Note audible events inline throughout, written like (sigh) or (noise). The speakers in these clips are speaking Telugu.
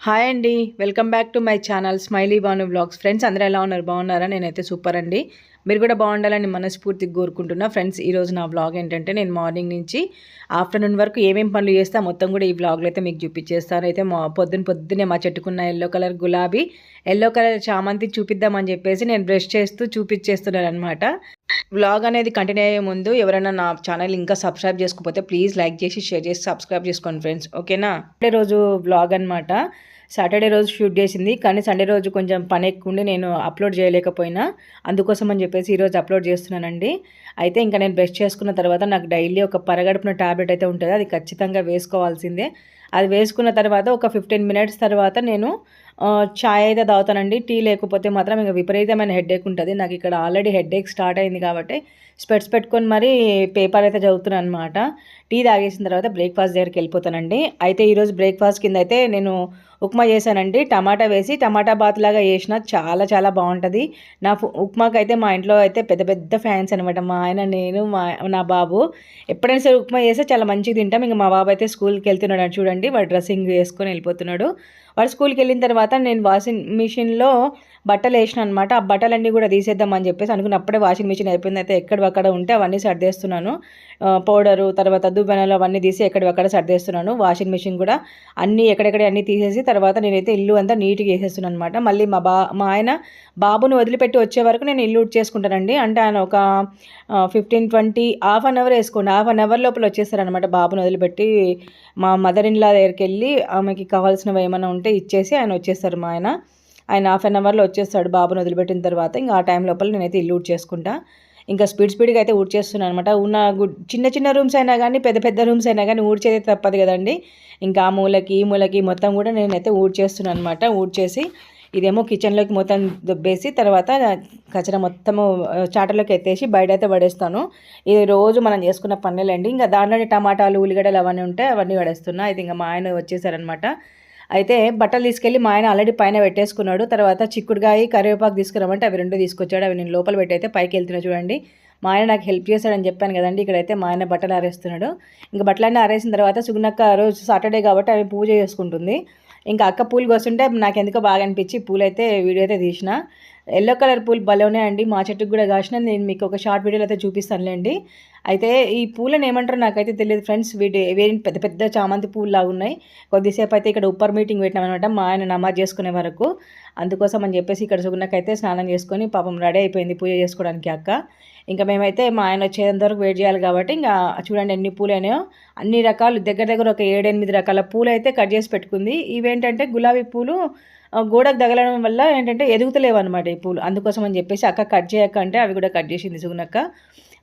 హాయ్ అండి. Welcome back to my channel smiley Banu vlogs friends అందరూ ఎలా ఉన్నారు? బాగున్నారా? నేనైతే సూపర్ అండి. మీరు కూడా బాగుండాలని మనస్ఫూర్తిగా కోరుకుంటున్నా. ఫ్రెండ్స్ ఈరోజు నా బ్లాగ్ ఏంటంటే నేను మార్నింగ్ నుంచి ఆఫ్టర్నూన్ వరకు ఏమేమి పనులు చేస్తా మొత్తం కూడా ఈ బ్లాగ్లో అయితే మీకు చూపించేస్తాను. అయితే మా పొద్దున పొద్దునే మా చెట్టుకున్న ఎల్లో కలర్ గులాబీ ఎల్లో కలర్ చామంతి చూపిద్దామని చెప్పేసి నేను బ్రష్ చేస్తూ చూపించేస్తున్నాను అనమాట బ్లాగ్ అనేది కంటిన్యూ అయ్యే ముందు ఎవరైనా నా ఛానల్ ఇంకా సబ్స్క్రైబ్ చేసుకోకపోతే ప్లీజ్ లైక్ చేసి షేర్ చేసి సబ్స్క్రైబ్ చేసుకోండి ఫ్రెండ్స్ ఓకేనా సండే రోజు బ్లాగ్ అనమాట సాటర్డే రోజు షూట్ చేసింది. కానీ సండే రోజు కొంచెం పని ఎక్కువండి నేను అప్లోడ్ చేయలేకపోయినా. అందుకోసం అని చెప్పేసి ఈరోజు అప్లోడ్ చేస్తున్నానండి. అయితే ఇంకా నేను బ్రష్ చేసుకున్న తర్వాత నాకు డైలీ ఒక పరగడుపున టాబ్లెట్ అయితే ఉంటుంది. అది ఖచ్చితంగా వేసుకోవాల్సిందే. అది వేసుకున్న తర్వాత ఒక ఫిఫ్టీన్ మినిట్స్ తర్వాత నేను చాయ్ అయితే తాగుతానండి. టీ లేకపోతే మాత్రం ఇంకా విపరీతమైన హెడేక్ ఉంటుంది. నాకు ఇక్కడ ఆల్రెడీ హెడేక్ స్టార్ట్ అయింది కాబట్టి స్పెట్స్ పెట్టుకొని మరి పేపర్ అయితే చదువుతున్నాను అనమాట టీ తాగేసిన తర్వాత బ్రేక్ఫాస్ట్ దగ్గరికి వెళ్ళిపోతానండి. అయితే ఈరోజు బ్రేక్ఫాస్ట్ కింద అయితే నేను ఉప్మా చేశానండి. టమాటా వేసి టమాటా బాత్ లాగా చేసిన. చాలా చాలా బాగుంటుంది. నా ఉప్మాకి అయితే మా ఇంట్లో అయితే పెద్ద పెద్ద ఫ్యాన్స్ అనమాట మా ఆయన నేను మా నా బాబు. ఎప్పుడైనా సరే ఉప్మా చేస్తే చాలా మంచిగా తింటాం. ఇంకా మా బాబు అయితే స్కూల్కి వెళ్తున్నాడు. చూడండి వాడు డ్రెస్సింగ్ వేసుకొని వెళ్ళిపోతున్నాడు. వాడు స్కూల్కి వెళ్ళిన తర్వాత నేను వాషింగ్ మిషన్లో బట్టలు వేసిన అనమాట ఆ బట్టలన్నీ కూడా తీసేద్దామని చెప్పేసి అనుకున్నప్పుడే వాషింగ్ మిషన్ అయిపోయింది. అయితే ఎక్కడక్కడ ఉంటే అవన్నీ సర్దేస్తున్నాను. పౌడరు తర్వాత దువ్వెనలు అవన్నీ తీసి ఎక్కడక్కడ సర్దేస్తున్నాను. వాషింగ్ మిషన్ కూడా అన్నీ ఎక్కడెక్కడ అన్నీ తీసేసి తర్వాత నేనైతే ఇల్లు అంతా నీట్గా వేసేస్తున్నాను అనమాట మళ్ళీ మా బా మా ఆయన బాబును వదిలిపెట్టి వచ్చే వరకు నేను ఇల్లు చేసుకుంటానండి. అంటే ఆయన ఒక fifteen twenty half an hour వేసుకోండి. హాఫ్ అన్ అవర్ లోపల వచ్చేస్తారనమాట బాబును వదిలిపెట్టి. మా మదర్ ఇన్లా దగ్గరికి వెళ్ళి ఆమెకి కావాల్సినవి ఏమైనా ఉంటే ఇచ్చేసి ఆయన వచ్చేస్తారు మా ఆయన. ఆయన హాఫ్ అన్ అవర్లో వచ్చేస్తాడు బాబును వదిలిపెట్టిన తర్వాత. ఇంకా ఆ టైం లోపల నేనైతే ఇల్లు చేసుకుంటా. ఇంకా స్పీడ్ స్పీడ్గా అయితే ఊడ్చేస్తున్నాను అనమాట ఉన్న చిన్న చిన్న రూమ్స్ అయినా కానీ పెద్ద పెద్ద రూమ్స్ అయినా కానీ ఊడ్చేది తప్పదు కదండి. ఇంకా ఆ మూలకి ఈ మూలకి మొత్తం కూడా నేనైతే ఊడ్చేస్తున్నాను అనమాట ఊడ్చేసి ఇదేమో కిచెన్లోకి మొత్తం దొబ్బేసి తర్వాత కచరా మొత్తము చాటలోకి ఎత్తేసి బయట అయితే పడేస్తాను. ఇది రోజు మనం చేసుకున్న పనులండి ఇంకా దాంట్లోని టమాటాలు ఉల్లిగడ్డలు అవన్నీ ఉంటాయి అవన్నీ పడేస్తున్నా. అయితే ఇంకా మా ఆయన వచ్చేసారనమాట అయితే బట్టలు తీసుకెళ్ళి మా ఆయన ఆల్రెడీ పైన పెట్టేసుకున్నాడు. తర్వాత చిక్కుడుగాయ కరివేపాకు తీసుకురామంటే అవి రెండు తీసుకొచ్చాడు. అవి నేను లోపల పెట్టయితే పైకి వెళ్తున్నా చూడండి. మా ఆయన నాకు హెల్ప్ చేశాడని చెప్పాను కదండి. ఇక్కడైతే మా ఆయన బట్టలు ఆరేస్తున్నాడు. ఇంకా బట్టలన్నీ ఆరేసిన తర్వాత సుగునక్క రోజు సాటర్డే కాబట్టి అవి పూజ చేసుకుంటుంది. ఇంకా అక్క పూలు కోస్తుంటే నాకు ఎందుకో బాగా అనిపించి పూలు అయితే వీడియో అయితే తీసిన. ఎల్లో కలర్ పూలు భలేనే అండి మా చెట్టుకు కూడా కాసిన. నేను మీకు ఒక షార్ట్ వీడియోలో అయితే చూపిస్తానులేండి. అయితే ఈ పూలను ఏమంటారో నాకైతే తెలియదు ఫ్రెండ్స్. వీటి వేరే పెద్ద పెద్ద చామంతి పూలు లాగా ఉన్నాయి. కొద్దిసేపు అయితే ఇక్కడ ఉప్పర్ మీటింగ్ పెట్టినామన్నమాట మా ఆయన నమాజ్ చేసుకునే వరకు. అందుకోసం అని చెప్పేసి ఇక్కడ సుగున్నకైతే స్నానం చేసుకొని పాపం రెడీ అయిపోయింది పూజ చేసుకోవడానికి అక్క. ఇంకా మేమైతే మా ఆయన వచ్చేంత వరకు వెయిట్ చేయాలి కాబట్టి ఇంకా చూడండి ఎన్ని పూలైనాయో అన్ని రకాలు దగ్గర దగ్గర ఒక ఏడెనిమిది రకాల పూలు అయితే కట్ చేసి పెట్టుకుంది. ఇవేంటంటే గులాబీ పూలు గోడకు తగలడం వల్ల ఏంటంటే ఎదుగుతలేవు అనమాట ఈ పూలు. అందుకోసం అని చెప్పేసి అక్క కట్ చేయక అంటే అవి కూడా కట్ చేసింది సుగునక్క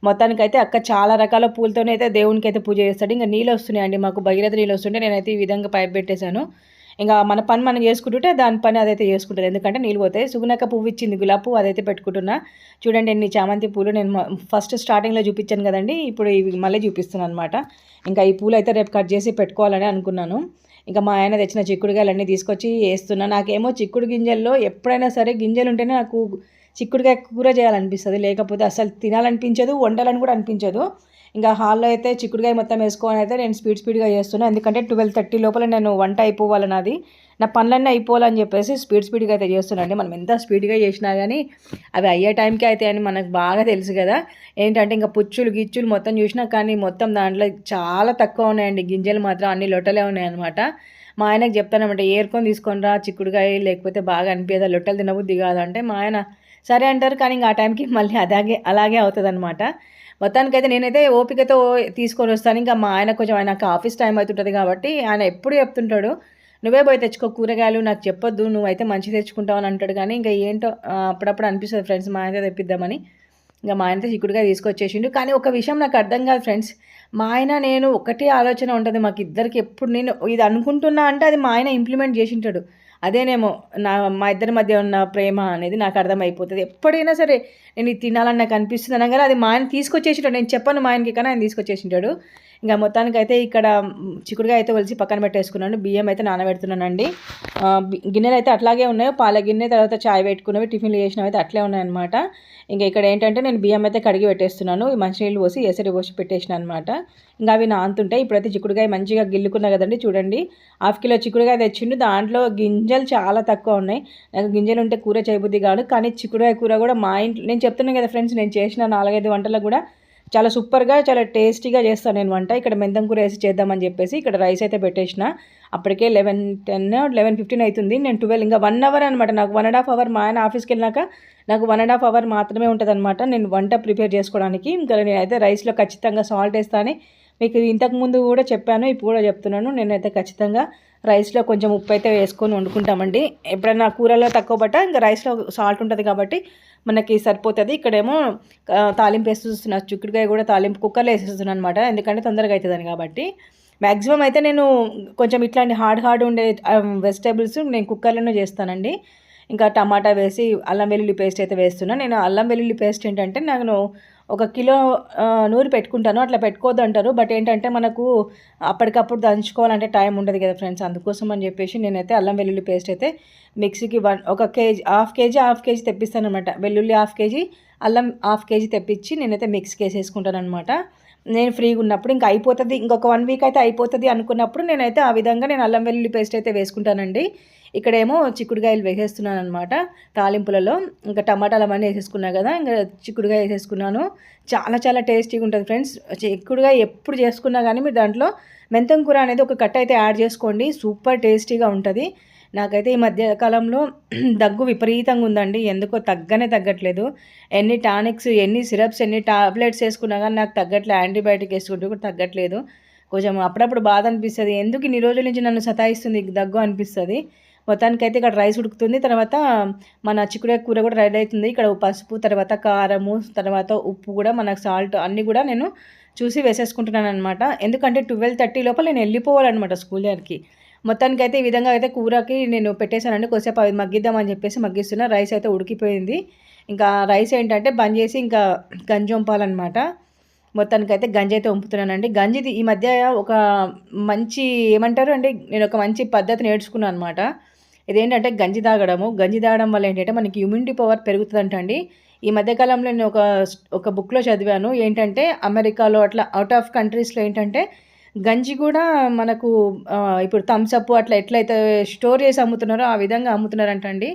మొత్తానికైతే అక్క చాలా రకాల పూలతోనే అయితే దేవునికి అయితే పూజ చేస్తాడు. ఇంకా నీళ్ళు వస్తున్నాయండి మాకు భగీరథ నీళ్ళు వస్తుంటే నేనైతే ఈ విధంగా పైప్ పెట్టేశాను. ఇంకా మన పని మనం చేసుకుంటుంటే దాని పని అదైతే చేసుకుంటుంది. ఎందుకంటే నీళ్ళు పోతాయి. సుగునక్క పువ్వు ఇచ్చింది గులాబీ పువ్వు అదైతే పెట్టుకుంటున్నా. చూడండి ఎన్ని చామంతి పూలు నేను ఫస్ట్ స్టార్టింగ్లో చూపించాను కదండి. ఇప్పుడు ఇవి మళ్ళీ చూపిస్తున్నాను అనమాట ఇంకా ఈ పూలు అయితే రేపు కట్ చేసి పెట్టుకోవాలని అనుకున్నాను. ఇంకా మా ఆయన తెచ్చిన చిక్కుడుకాయలన్నీ తీసుకొచ్చి వేస్తున్నా. నాకేమో చిక్కుడు గింజల్లో ఎప్పుడైనా సరే గింజలు ఉంటేనే నాకు చిక్కుడుకాయ కూర చేయాలనిపిస్తుంది. లేకపోతే అసలు తినాలనిపించదు వండాలని కూడా అనిపించదు. ఇంకా హాల్లో అయితే చిక్కుడుకాయ మొత్తం వేసుకొని అయితే నేను స్పీడ్ స్పీడ్గా చేస్తున్నాను ఎందుకంటే ట్వెల్వ్ థర్టీ లోపల నేను వంట అయిపోవాలి నాది. నా పనులన్నీ అయిపోవాలని చెప్పేసి స్పీడ్ స్పీడ్గా అయితే చేస్తున్నాను మనం ఎంత స్పీడ్గా చేసినా కానీ అవి అయ్యే టైంకి అయితే అని మనకు బాగా తెలుసు కదా. ఏంటంటే ఇంకా పుచ్చులు గిచ్చులు మొత్తం చూసినా కానీ మొత్తం దాంట్లో చాలా తక్కువ ఉన్నాయండి. గింజలు మాత్రం అన్ని లొట్టలే ఉన్నాయన్నమాట. మా ఆయనకు చెప్తానమాట ఏరుకొని తీసుకొని రా చిక్కుడుకాయ లేకపోతే బాగా అనిపించదా లొట్టలు తినబుద్ది కాదంటే మా ఆయన సరే అంటారు. కానీ ఇంకా ఆ టైంకి మళ్ళీ అలాగే అలాగే అవుతుంది అనమాట మొత్తానికైతే నేనైతే ఓపికతో తీసుకొని వస్తాను. ఇంకా మా ఆయన కొంచెం ఆయనకు ఆఫీస్ టైం అవుతుంటుంది కాబట్టి ఆయన ఎప్పుడు చెప్తుంటాడు నువ్వే పోయి తెచ్చుకో కూరగాయలు నాకు చెప్పొద్దు నువ్వైతే మంచి తెచ్చుకుంటావు అని అంటాడు. కానీ ఇంకా ఏంటో అప్పుడప్పుడు అనిపిస్తుంది ఫ్రెండ్స్ మా ఆయనతో తెప్పిద్దామని. ఇంకా మా ఆయనతో చిక్కుడుగా తీసుకొచ్చేసిండు. కానీ ఒక విషయం నాకు అర్థం కాదు ఫ్రెండ్స్. మా ఆయన నేను ఒకటే ఆలోచన ఉంటుంది మాకు ఇద్దరికి. ఎప్పుడు నేను ఇది అనుకుంటున్నా అంటే అది మా ఆయన ఇంప్లిమెంట్ చేసింటాడు. అదేనేమో నా మా ఇద్దరి మధ్య ఉన్న ప్రేమ అనేది నాకు అర్థమైపోతుంది. ఎప్పుడైనా సరే నేను ఇది తినాలని నాకు అనిపిస్తుంది అనగానే అది మా ఆయన తీసుకొచ్చేసింటాడు నేను చెప్పను మా ఆయనకి కానీ ఆయన తీసుకొచ్చేసింటాడు. ఇంకా మొత్తానికి అయితే ఇక్కడ చిక్కుడుగా అయితే ఒలిచి పక్కన పెట్టేసుకున్నాను బియ్యం అయితే నానబెడుతున్నానండి. గిన్నెలు అయితే అట్లాగే ఉన్నాయి పాల గిన్నె తర్వాత చాయ్ పెట్టుకున్నవి టిఫిన్లు చేసినవి అయితే అట్లే ఉన్నాయన్నమాట. ఇంకా ఇక్కడ ఏంటంటే నేను బియ్యం అయితే కడిగి పెట్టేస్తున్నాను ఈ మంచినీళ్ళు పోసి ఎసరి పోసి పెట్టేసిన అనమాట ఇంకా అవి నానుతుంటాయి ఇప్పుడైతే చిక్కుడుకాయ మంచిగా గిల్లుకున్నా కదండి చూడండి. హాఫ్ కిలో చిక్కుడుకాయ తెచ్చిండు దాంట్లో గింజలు చాలా తక్కువ ఉన్నాయి. నాకు గింజలు ఉంటే కూర చేయబుద్ధి కాదు కానీ చిక్కుడుకాయ కూర కూడా మా ఇంట్లో నేను చెప్తున్నాను కదా ఫ్రెండ్స్ నేను చేసిన నాలుగైదు వంటలకు కూడా చాలా సూపర్గా చాలా టేస్టీగా చేస్తాను నేను వంట. ఇక్కడ మెంతం కూర వేసి చేద్దామని చెప్పేసి ఇక్కడ రైస్ అయితే పెట్టేసిన. అప్పటికే లెవెన్ టెన్ లెవెన్ ఫిఫ్టీన్ అవుతుంది నేను ట్వెల్వ్ ఇంకా వన్ అవర్ అనమాట నాకు వన్ అండ్ హాఫ్ అవర్ మా ఆయన ఆఫీస్కి వెళ్ళినాక నాకు వన్ అండ్ హాఫ్ అవర్ మాత్రమే ఉంటుందన్నమాట నేను వంట ప్రిపేర్ చేసుకోవడానికి. ఇంకా నేనైతే రైస్లో ఖచ్చితంగా సాల్ట్ వేస్తాను మీకు ఇంతకు ముందు కూడా చెప్పాను ఇప్పుడు కూడా చెప్తున్నాను. నేనైతే ఖచ్చితంగా రైస్లో కొంచెం ఉప్పు అయితే వేసుకొని వండుకుంటామండి. ఎప్పుడైనా కూరలో తక్కువ పట్ట ఇంకా రైస్లో సాల్ట్ ఉంటుంది కాబట్టి మనకి సరిపోతుంది. ఇక్కడేమో తాలింపు వేస్తున్నా చిక్కుడుకాయ కూడా తాలింపు కుక్కర్లో వేసేస్తున్నాను అనమాట ఎందుకంటే తొందరగా అవుతుందని కాబట్టి. మ్యాక్సిమం అయితే నేను కొంచెం ఇట్లాంటి హార్డ్ హార్డ్ ఉండే వెజిటేబుల్స్ నేను కుక్కర్లోనే చేస్తానండి. ఇంకా టమాటా వేసి అల్లం వెల్లుల్లి పేస్ట్ అయితే వేస్తున్నా. నేను అల్లం వెల్లుల్లి పేస్ట్ ఏంటంటే నేను ఒక కిలో నూరి పెట్టుకుంటాను. అట్లా పెట్టుకోవద్దు అంటారు బట్ ఏంటంటే మనకు అప్పటికప్పుడు దంచుకోవాలంటే టైం ఉండదు కదా ఫ్రెండ్స్. అందుకోసం అని చెప్పేసి నేనైతే అల్లం వెల్లుల్లి పేస్ట్ అయితే మిక్సీకి వన్ ఒక KG half KG half KG తెప్పిస్తాను అనమాట వెల్లుల్లి హాఫ్ కేజీ అల్లం హాఫ్ కేజీ తెప్పించి నేనైతే మిక్స్కి వేసేసుకుంటాను అనమాట నేను ఫ్రీగా ఉన్నప్పుడు ఇంకా అయిపోతుంది. ఇంకొక వన్ వీక్ అయితే అయిపోతుంది అనుకున్నప్పుడు నేనైతే ఆ విధంగా నేను అల్లం వెల్లుల్లి పేస్ట్ అయితే వేసుకుంటానండి. ఇక్కడేమో చిక్కుడుకాయలు వేసేస్తున్నాను అనమాట తాలింపులలో ఇంకా టమాటాలు అవన్నీ వేసేసుకున్నా కదా ఇంకా చిక్కుడుకాయ వేసేసుకున్నాను. చాలా చాలా టేస్టీగా ఉంటుంది ఫ్రెండ్స్. చిక్కుడుకాయ ఎప్పుడు చేసుకున్నా కానీ మీరు దాంట్లో మెంతం కూర అనేది ఒక కట్ట అయితే యాడ్ చేసుకోండి. సూపర్ టేస్టీగా ఉంటుంది. నాకైతే ఈ మధ్య కాలంలో (clears throat) దగ్గు విపరీతంగా ఉందండి. ఎందుకో తగ్గనే తగ్గట్లేదు. ఎన్ని టానిక్స్ ఎన్ని సిరప్స్ ఎన్ని టాబ్లెట్స్ వేసుకున్నా కానీ నాకు తగ్గట్లేదు యాంటీబయాటిక్ వేసుకుంటే కూడా తగ్గట్లేదు. కొంచెం అప్పుడప్పుడు బాధ అనిపిస్తుంది. ఎందుకు ఇన్ని రోజుల నుంచి నన్ను సతాయిస్తుంది దగ్గు అనిపిస్తుంది? మొత్తానికైతే ఇక్కడ రైస్ ఉడుకుతుంది. తర్వాత మన చిక్కుడే కూర కూడా రెడీ అవుతుంది. ఇక్కడ పసుపు తర్వాత కారము తర్వాత ఉప్పు కూడా మనకు సాల్ట్ అన్నీ కూడా నేను చూసి వేసేసుకుంటున్నాను అనమాట ఎందుకంటే ట్వెల్వ్ థర్టీ లోపల నేను వెళ్ళిపోవాలన్నమాట స్కూల్ దగ్గరికి. మొత్తానికి అయితే ఈ విధంగా అయితే కూరకి నేను పెట్టేశానండి. కొద్దిసేపు అవి మగ్గిద్దామని చెప్పేసి మగ్గిస్తున్నా. రైస్ అయితే ఉడికిపోయింది. ఇంకా రైస్ ఏంటంటే బంద్ చేసి ఇంకా గంజి వంపాలన్నమాట. మొత్తానికి అయితే గంజి అయితే వంపుతున్నానండి. గంజిది ఈ మధ్య ఒక మంచి ఏమంటారు అండి? నేను ఒక మంచి పద్ధతి నేర్చుకున్నాను అనమాట ఇదేంటంటే గంజి తాగడము. గంజి తాగడం వల్ల ఏంటంటే మనకి ఇమ్యూనిటీ పవర్ పెరుగుతుందంటండి. ఈ మధ్యకాలంలో నేను ఒక ఒక బుక్లో చదివాను. ఏంటంటే అమెరికాలో అట్లా అవుట్ ఆఫ్ కంట్రీస్లో ఏంటంటే గంజి కూడా మనకు ఇప్పుడు థమ్స్ అప్ అట్లా ఎట్లయితే స్టోర్ చేసి అమ్ముతున్నారో ఆ విధంగా అమ్ముతున్నారంటండి.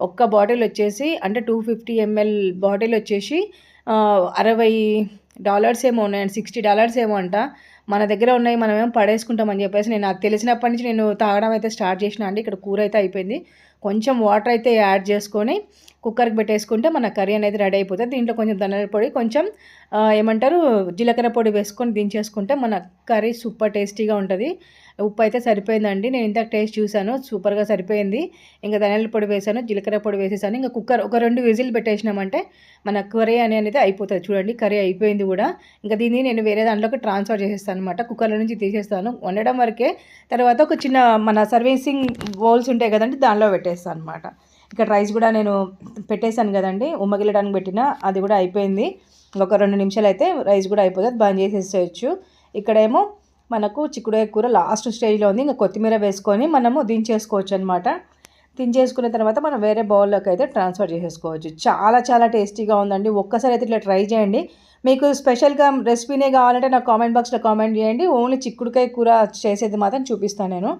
ఒక్క బాటిల్ వచ్చేసి అంటే టూ ఫిఫ్టీ ఎంఎల్ బాటిల్ వచ్చేసి అరవై డాలర్స్ ఏమో ఉన్నాయండి సిక్స్టీ డాలర్స్ ఏమో అంట. మన దగ్గర ఉన్నాయి మనం ఏమో పడేసుకుంటామని చెప్పేసి నేను నాకు తెలిసినప్పటి నుంచి నేను తాగడం అయితే స్టార్ట్ చేసిన అండి. ఇక్కడ కూర అయితే అయిపోయింది. కొంచెం వాటర్ అయితే యాడ్ చేసుకొని కుక్కర్కి పెట్టేసుకుంటే మన కర్రీ అనేది రెడీ అయిపోతుంది. దీంట్లో కొంచెం ధనియాల పొడి కొంచెం ఏమంటారు జీలకర్ర పొడి వేసుకొని దించేసుకుంటే మన కర్రీ సూపర్ టేస్టీగా ఉంటుంది. ఉప్పు అయితే సరిపోయిందండి. నేను ఇంత టేస్ట్ చూశాను సూపర్గా సరిపోయింది. ఇంకా ధనియాల పొడి వేసాను జీలకర్ర పొడి వేసేసాను. ఇంకా కుక్కర్ ఒక రెండు విజిల్ పెట్టేసినామంటే మన కర్రీ అనేది అయిపోతుంది. చూడండి కర్రీ అయిపోయింది కూడా. ఇంకా దీన్ని నేను వేరే దాంట్లోకి ట్రాన్స్ఫర్ చేసేస్తాను అనమాట కుక్కర్లో నుంచి తీసేస్తాను. వండడం వరకే తర్వాత ఒక చిన్న మన సర్వీసింగ్ బౌల్స్ ఉంటాయి కదండి దానిలో పెట్టేస్తాను. పెట్టేస్తాను అనమాట ఇక్కడ రైస్ కూడా నేను పెట్టేశాను కదండి ఉమ్మగిల్లడానికి పెట్టిన అది కూడా అయిపోయింది. ఒక రెండు నిమిషాలు అయితే రైస్ కూడా అయిపోతుంది బంద్ చేసేసేయచ్చు. ఇక్కడేమో మనకు చిక్కుడుకాయ కూర లాస్ట్ స్టేజ్లో ఉంది. ఇంకా కొత్తిమీర వేసుకొని మనము దించేసుకోవచ్చు అనమాట దించేసుకున్న తర్వాత మనం వేరే బౌల్లోకి అయితే ట్రాన్స్ఫర్ చేసేసుకోవచ్చు. చాలా చాలా టేస్టీగా ఉందండి. ఒక్కసారి అయితే ఇట్లా ట్రై చేయండి. మీకు స్పెషల్గా రెసిపీనే కావాలంటే నాకు కామెంట్ బాక్స్లో కామెంట్ చేయండి. ఓన్లీ చిక్కుడుకాయ కూర చేసేది మాత్రం చూపిస్తాను నేను.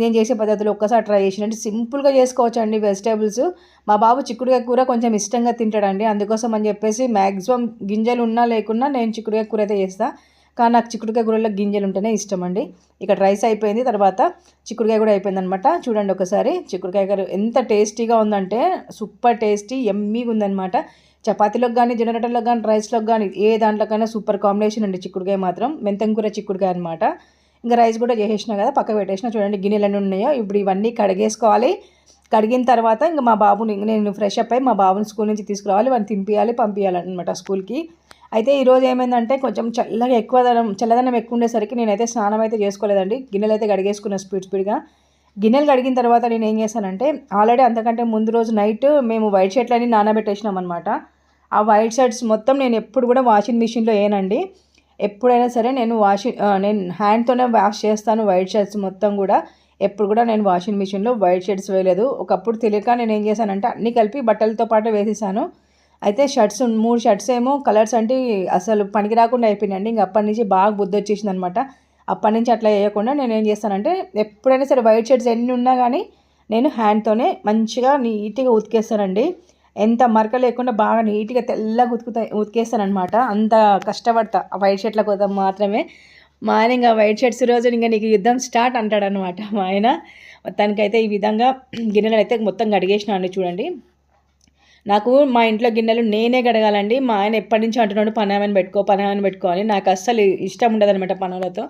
నేను చేసే పద్ధతిలో ఒక్కసారి ట్రై చేసినట్టు సింపుల్గా చేసుకోవచ్చు అండి వెజిటేబుల్స్. మా బాబు చిక్కుడుకాయ కూర కొంచెం ఇష్టంగా తింటాడండి. అందుకోసం అని చెప్పేసి మ్యాక్సిమం గింజలు ఉన్నా లేకున్నా నేను చిక్కుడుకాయ కూర అయితే చేస్తాను కానీ నాకు చిక్కుడుకాయ కూరలో గింజలు ఉంటేనే ఇష్టం అండి. ఇక్కడ రైస్ అయిపోయింది తర్వాత చిక్కుడుకాయ కూడా అయిపోయింది అనమాట చూడండి ఒకసారి చిక్కుడుకాయ కూర ఎంత టేస్టీగా ఉందంటే సూపర్ టేస్టీ ఎమ్మీగా ఉందన్నమాట. చపాతీలోకి కానీ జనరేటర్లోకి కానీ రైస్లోకి కానీ ఏ దాంట్లోకైనా సూపర్ కాంబినేషన్ అండి చిక్కుడుకాయ మాత్రం. మెంతం కూర చిక్కుడుకాయ అనమాట ఇంకా రైస్ కూడా చేసేసిన కదా పక్క పెట్టేసిన. చూడండి గిన్నెలు అన్నీ ఉన్నాయో ఇప్పుడు ఇవన్నీ కడిగేసుకోవాలి. కడిగిన తర్వాత ఇంకా మా బాబుని నేను ఫ్రెష్ అప్ అయ్యి మా బాబుని స్కూల్ నుంచి తీసుకురావాలి వాడిని తింపియాలి పంపించాలి అనమాట స్కూల్కి. అయితే ఈరోజు ఏమైందంటే కొంచెం చల్లగా ఎక్కువ దనం చల్లదనం ఎక్కువ ఉండేసరికి నేనైతే స్నానం అయితే చేసుకోలేదండి. గిన్నెలు అయితే కడిగేసుకున్న స్పీడ్ స్పీడ్గా. గిన్నెలు కడిగిన తర్వాత నేను ఏం చేశానంటే ఆల్రెడీ అంతకంటే ముందు రోజు నైట్ మేము వైట్ షర్ట్లన్నీ నానబెట్టేసినాం అనమాట ఆ వైట్ షర్ట్స్ మొత్తం నేను ఎప్పుడు కూడా వాషింగ్ మిషన్లో వేయనండి ఎప్పుడైనా సరే నేను వాషింగ్ నేను హ్యాండ్తోనే వాష్ చేస్తాను వైట్ షర్ట్స్ మొత్తం కూడా. ఎప్పుడు కూడా నేను వాషింగ్ మిషన్లో వైట్ షర్ట్స్ వేయలేదు. ఒకప్పుడు తెలియక నేను ఏం చేశానంటే అన్నీ కలిపి బట్టలతో పాటు వేసేసాను. అయితే షర్ట్స్ మూడు షర్ట్స్ ఏమో కలర్స్ అంటే అసలు పనికి రాకుండా అయిపోయినాయండి. ఇంక అప్పటి నుంచి బాగా బుద్ధి వచ్చేసింది అనమాట అప్పటి నుంచి అట్లా వేయకుండా నేను ఏం చేస్తానంటే ఎప్పుడైనా సరే వైట్ షర్ట్స్ ఎన్ని ఉన్నా కానీ నేను హ్యాండ్తోనే మంచిగా నీట్గా ఉతికేస్తానండి. ఎంత మరక లేకుండా బాగా నీట్గా తెల్లగా ఉతుకుతా ఉతికేస్తానమాట అంత కష్టపడతా. వైట్ షర్ట్ల కోసం మాత్రమే. మా ఆయన ఇంకా వైట్ షర్ట్స్ రోజు ఇంకా నీకు యుద్ధం స్టార్ట్ అంటాడనమాట మా ఆయన. మొత్తానికైతే ఈ విధంగా గిన్నెలు అయితే మొత్తం గడిగేసినాను చూడండి. నాకు మా ఇంట్లో గిన్నెలు నేనే గడగాలండి మా ఆయన ఎప్పటి నుంచి అంటున్నాడు పనామని పెట్టుకో పనామని పెట్టుకో అని. నాకు అస్సలు ఇష్టం ఉండదు అనమాట పనులతో.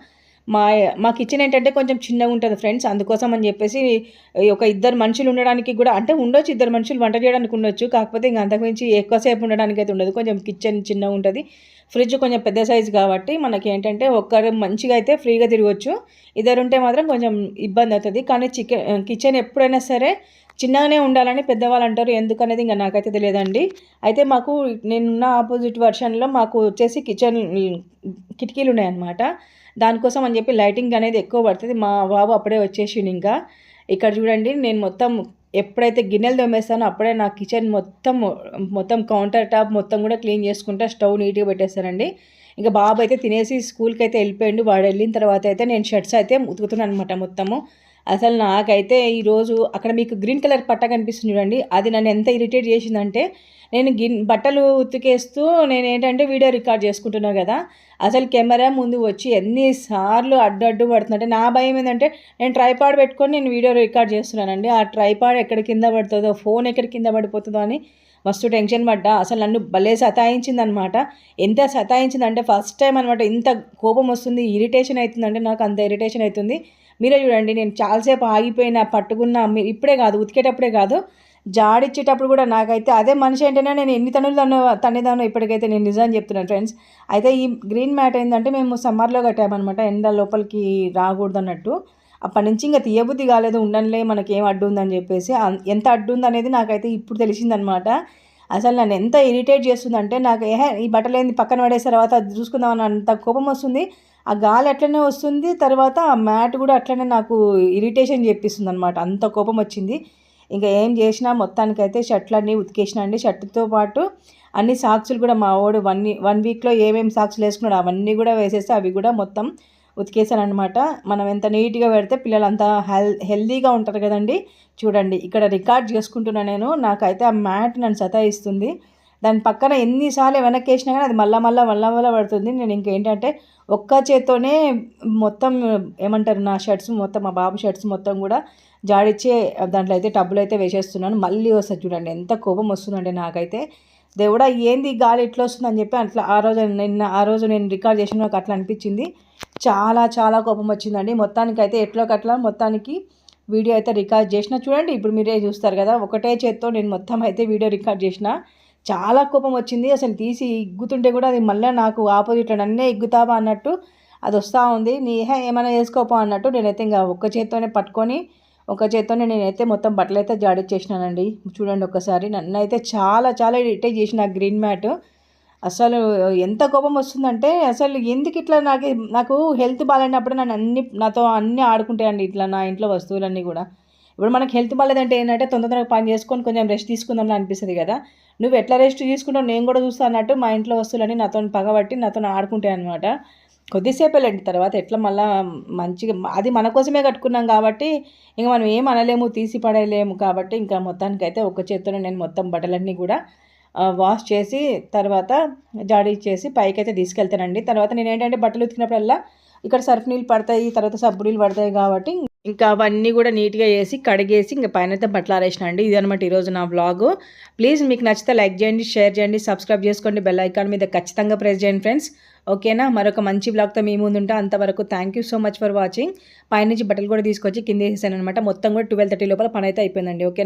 మా మా కిచెన్ ఏంటంటే కొంచెం చిన్నగా ఉంటుంది ఫ్రెండ్స్ అందుకోసం అని చెప్పేసి ఒక ఇద్దరు మనుషులు ఉండడానికి కూడా అంటే ఉండొచ్చు ఇద్దరు మనుషులు వంట చేయడానికి ఉండొచ్చు. కాకపోతే ఇంకా అంతకుమించి ఎక్కువసేపు ఉండడానికి అయితే ఉండదు. కొంచెం కిచెన్ చిన్నగా ఉంటుంది. ఫ్రిడ్జ్ కొంచెం పెద్ద సైజు కాబట్టి మనకి ఏంటంటే ఒక్కరు మంచిగా అయితే ఫ్రీగా తిరగచ్చు. ఇద్దరు ఉంటే మాత్రం కొంచెం ఇబ్బంది అవుతుంది. కానీ చికెన్ కిచెన్ ఎప్పుడైనా సరే చిన్నగానే ఉండాలని పెద్దవాళ్ళు అంటారు. ఎందుకనేది ఇంకా నాకైతే తెలియదండి. అయితే మాకు నేనున్న ఆపోజిట్ వర్షన్లో మాకు వచ్చేసి కిచెన్ కిటికీలు ఉన్నాయన్నమాట. దానికోసం అని చెప్పి లైటింగ్ అనేది ఎక్కువ పడుతుంది. మా బాబు అప్పుడే వచ్చేసిండు ఇంకా. ఇక్కడ చూడండి నేను మొత్తం ఎప్పుడైతే గిన్నెలు తోమేస్తానో అప్పుడే నా కిచెన్ మొత్తం మొత్తం కౌంటర్ టాప్ మొత్తం కూడా క్లీన్ చేసుకుంటా స్టవ్ నీట్గా పెట్టేస్తానండి. ఇంకా బాబు అయితే తినేసి స్కూల్కి అయితే వెళ్ళిపోయిండు. వాడు వెళ్ళిన తర్వాత అయితే నేను షర్ట్స్ అయితే ఉతుకుతున్నాను అనమాట మొత్తము. అసలు నాకైతే ఈరోజు అక్కడ మీకు గ్రీన్ కలర్ పట్ట కనిపిస్తుంది చూడండి. అది నన్ను ఎంత ఇరిటేట్ చేసిందంటే నేను గిన్ బట్టలు ఉతికేస్తూ నేను ఏంటంటే వీడియో రికార్డ్ చేసుకుంటున్నాను కదా. అసలు కెమెరా ముందు వచ్చి ఎన్నిసార్లు అడ్డు అడ్డు పడుతుందంటే నా భయం ఏంటంటే నేను ట్రైపాడ్ పెట్టుకొని నేను వీడియో రికార్డ్ చేస్తున్నానండి. ఆ ట్రైపాడ్ ఎక్కడ కింద పడుతుందో ఫోన్ ఎక్కడ కింద పడిపోతుందో అని మస్తు టెన్షన్ పడ్డా. అసలు నన్ను భలే సతాయించింది అనమాట ఎంత సతాయించిందంటే ఫస్ట్ టైం అనమాట ఇంత కోపం వస్తుంది ఇరిటేషన్ అవుతుందంటే నాకు అంత ఇరిటేషన్ అవుతుంది. మీరే చూడండి నేను చాలాసేపు ఆగిపోయిన పట్టుకున్న మీరు ఇప్పుడే కాదు ఉతికేటప్పుడే కాదు జాడిచ్చేటప్పుడు కూడా నాకైతే అదే మనిషి ఏంటనే నేను ఎన్ని తనులు తను తన్నిదాను ఇప్పటికైతే నేను నిజం చెప్తున్నాను ఫ్రెండ్స్ అయితే ఈ గ్రీన్ మ్యాట్ ఏంటంటే మేము సమ్మర్లో కట్టామన్నమాట ఎండ లోపలికి రాకూడదు అన్నట్టు అప్పటి నుంచి ఇంకా తీయబుద్ధి కాలేదు ఉండనులే మనకి ఏం అడ్డు ఉందని చెప్పేసి ఎంత అడ్డు ఉందనేది నాకైతే ఇప్పుడు తెలిసిందనమాట అసలు నన్ను ఎంత ఇరిటేట్ చేస్తుందంటే నాకు ఏ ఈ బట్టలేని పక్కన పడేసిన తర్వాత అది చూసుకుందామని అంత కోపం వస్తుంది. ఆ గాలి అట్లనే వస్తుంది తర్వాత ఆ మ్యాట్ కూడా అట్లనే నాకు ఇరిటేషన్ చేపిస్తుంది అనమాట అంత కోపం వచ్చింది. ఇంకా ఏం చేసినా మొత్తానికైతే షర్ట్లన్నీ ఉతికేసిన అండి. షర్ట్తో పాటు అన్ని సాక్సులు కూడా మా వాడు వన్ వన్ వీక్లో ఏమేమి సాక్సులు వేసుకున్నాడు అవన్నీ కూడా వేసేస్తే అవి కూడా మొత్తం ఉతికేశానమాట మనం ఎంత నీట్గా పెడితే పిల్లలు అంత హెల్ హెల్దీగా ఉంటారు కదండి. చూడండి ఇక్కడ రికార్డ్ చేసుకుంటున్నా నేను. నాకైతే ఆ మ్యాట్ నన్ను సతాయిస్తుంది. దాని పక్కన ఎన్నిసార్లు వెనక్కి వేసినా కానీ అది మళ్ళా మళ్ళా మళ్ళా మళ్ళా పడుతుంది. నేను ఇంకేంటంటే ఒక్క చేత్తోనే మొత్తం ఏమంటారు నా షర్ట్స్ మొత్తం మా బాబు షర్ట్స్ మొత్తం కూడా జాడిచ్చే దాంట్లో అయితే టబ్బులు అయితే వేసేస్తున్నాను. మళ్ళీ వస్తుంది చూడండి ఎంత కోపం వస్తుందండి నాకైతే. దేవుడా ఏంది గాలి ఇట్లా వస్తుందని చెప్పి అట్లా ఆ రోజు నిన్న ఆ రోజు నేను రికార్డ్ చేసిన నాకు అట్లా అనిపించింది. చాలా చాలా కోపం వచ్చిందండి. మొత్తానికి అయితే ఎట్లోకట్లా మొత్తానికి వీడియో అయితే రికార్డ్ చేసిన. చూడండి ఇప్పుడు మీరే చూస్తారు కదా ఒకటే చేత్తో నేను మొత్తం అయితే వీడియో రికార్డ్ చేసిన. చాలా కోపం వచ్చింది. అసలు తీసి ఇగ్గుతుంటే కూడా అది మళ్ళీ నాకు ఆపోజిట్లో నన్నే ఇగ్గుతావా అన్నట్టు అది వస్తూ ఉంది. నీ ఏమైనా వేసుకోపో అన్నట్టు నేనైతే ఇంకా ఒక్క చేత్తోనే పట్టుకొని ఒక చేత్తోనే నేనైతే మొత్తం బట్టలు అయితే జాడిచ్చేసినానండి. చూడండి ఒక్కసారి నన్ను అయితే చాలా చాలా ఇరిటేట్ చేసిన గ్రీన్ మ్యాట్ అసలు ఎంత కోపం వస్తుందంటే అసలు ఎందుకు ఇట్లా నాకు నాకు హెల్త్ బాగాలేనప్పుడు నన్ను అన్ని నాతో అన్నీ ఆడుకుంటాయండి ఇట్లా నా ఇంట్లో వస్తువులన్నీ కూడా. ఇప్పుడు మనకి హెల్త్ బాగాలేదంటే ఏంటంటే తొందర తొందరగా పని చేసుకొని కొంచెం రెస్ట్ తీసుకుందాం అనిపిస్తుంది కదా. నువ్వు ఎట్లా రెస్ట్ తీసుకుంటావు? నేను కూడా చూస్తా అన్నట్టు మా ఇంట్లో వస్తువులని నాతో పగబట్టి నాతో ఆడుకుంటాయి అనమాట కొద్దిసేపు వెళ్ళండి తర్వాత ఎట్లా మళ్ళీ మంచిగా అది మన కోసమే కట్టుకున్నాం కాబట్టి ఇంకా మనం ఏం అనలేము తీసి పడలేము కాబట్టి ఇంకా మొత్తానికైతే ఒక చేత్తోనే నేను మొత్తం బట్టలన్నీ కూడా వాష్ చేసి తర్వాత జాడీ చేసి పైకి అయితే తీసుకెళ్తానండి. తర్వాత నేను ఏంటంటే బట్టలు ఉతికినప్పుడల్లా ఇక్కడ సర్ఫ్ నీళ్ళు పడతాయి తర్వాత సబ్బు నీళ్ళు పడతాయి కాబట్టి ఇంకా అవన్నీ కూడా నీట్గా వేసి కడిగేసి ఇంకా పైన అయితే బట్టలు అండి ఇది అనమాట ఈరోజు నా బ్లాగు ప్లీజ్ మీకు నచ్చితే లైక్ చేయండి షేర్ చేయండి సబ్స్క్రైబ్ చేసుకోండి బెల్ ఐకాన్ మీద ఖచ్చితంగా ప్రెస్ చేయండి ఫ్రెండ్స్. ఓకేనా? మరొక మంచి బ్లాగ్తో మీ ముందు ఉంటా. అంతవరకు thank you so much for watching. పైనుంచి బట్టలు కూడా తీసుకొచ్చి కింద వేసేసాను అనమాట మొత్తం కూడా ట్వెల్వ్ థర్టీ లోపల పని అయితే అయిపోయిందండి. ఓకే